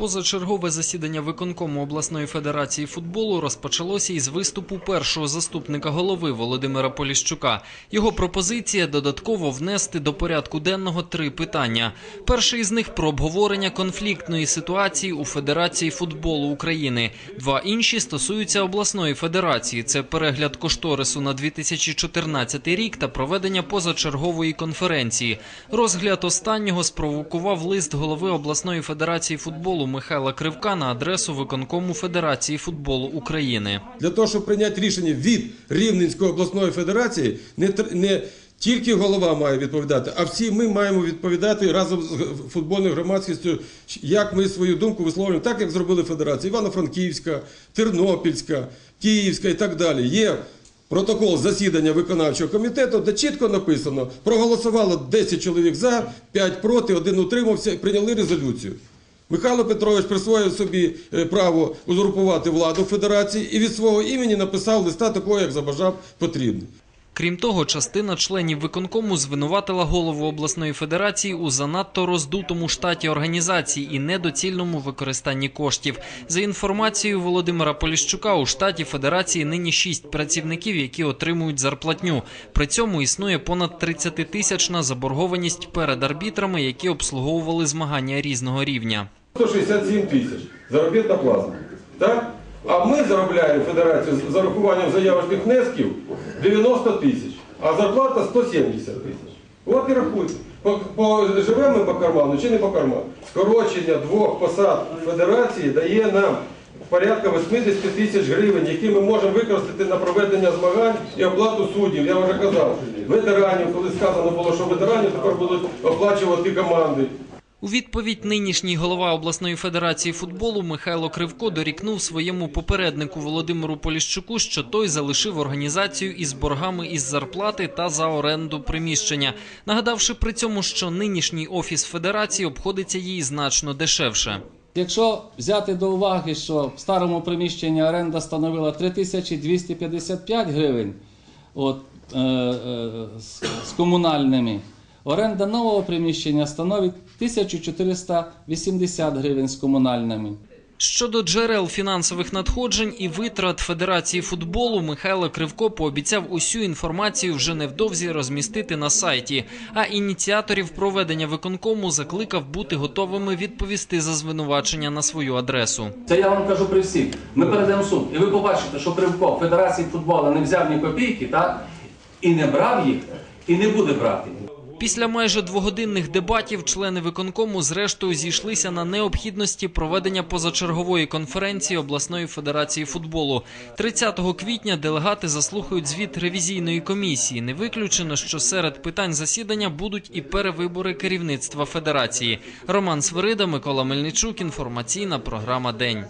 Позачергове засідання виконкому обласної федерації футболу розпочалося із виступу першого заступника голови Володимира Поліщука. Його пропозиція додатково внести до порядку денного три питання. Перший із них про обговорення конфліктної ситуації у Федерації футболу України. Два інші стосуються обласної федерації. Це перегляд кошторису на 2014 рік та проведення позачергової конференції. Розгляд останнього спровокував лист голови обласної федерації футболу Михайла Кривка на адресу виконкому Федерації футболу України. Для того, щоб прийняти рішення від Рівненської обласної федерації, не, не тільки голова має відповідати, а всі ми маємо відповідати разом з футбольною громадськістю, як ми свою думку висловлюємо, так як зробили федерації Івано-Франківська, Тернопільська, Київська і так далі. Є протокол засідання виконавчого комітету, де чітко написано, проголосувало 10 чоловік за, 5 проти, один утримався і прийняли резолюцію. Михайло Петрович присвоїв собі е, право узурпувати владу федерації і від свого імені написав листа такого, як забажав потрібно. Крім того, частина членів виконкому звинуватила голову обласної федерації у занадто роздутому штаті організації і недоцільному використанні коштів. За інформацією Володимира Поліщука, у штаті федерації нині шість працівників, які отримують зарплатню. При цьому існує понад 30-тисячна заборгованість перед арбітрами, які обслуговували змагання різного рівня. 167 тисяч заробітна плата. А ми заробляємо федерацію з зарахуванням заявочних внесків 90 тисяч, а зарплата 170 тисяч. От і рахуйте. Живемо ми по карману чи не по карману? Скорочення двох посад федерації дає нам порядка 80 тисяч гривень, які ми можемо використати на проведення змагань і оплату суддів. Я вже казав, ветеранів, коли сказано було, що ветеранів тепер будуть оплачувати команди. У відповідь нинішній голова обласної федерації футболу Михайло Кривко дорікнув своєму попереднику Володимиру Поліщуку, що той залишив організацію із боргами із зарплати та за оренду приміщення, нагадавши при цьому, що нинішній офіс федерації обходиться їй значно дешевше. Якщо взяти до уваги, що в старому приміщенні оренда становила 3255 гривень от, е, е, з, з комунальними, оренда нового приміщення становить 1480 гривень з комунальними. Щодо джерел фінансових надходжень і витрат Федерації футболу, Михайло Кривко пообіцяв усю інформацію вже невдовзі розмістити на сайті. А ініціаторів проведення виконкому закликав бути готовими відповісти за звинувачення на свою адресу. Це я вам кажу при всіх. Ми перейдемо в суд, і ви побачите, що Кривко Федерації футболу не взяв ні копійки, так? і не брав їх, і не буде брати. Після майже двогодинних дебатів члени виконкому зрештою зійшлися на необхідності проведення позачергової конференції обласної федерації футболу. 30 квітня делегати заслухають звіт ревізійної комісії. Не виключено, що серед питань засідання будуть і перевибори керівництва федерації. Роман Свирида, Микола Мельничук. Інформаційна програма День.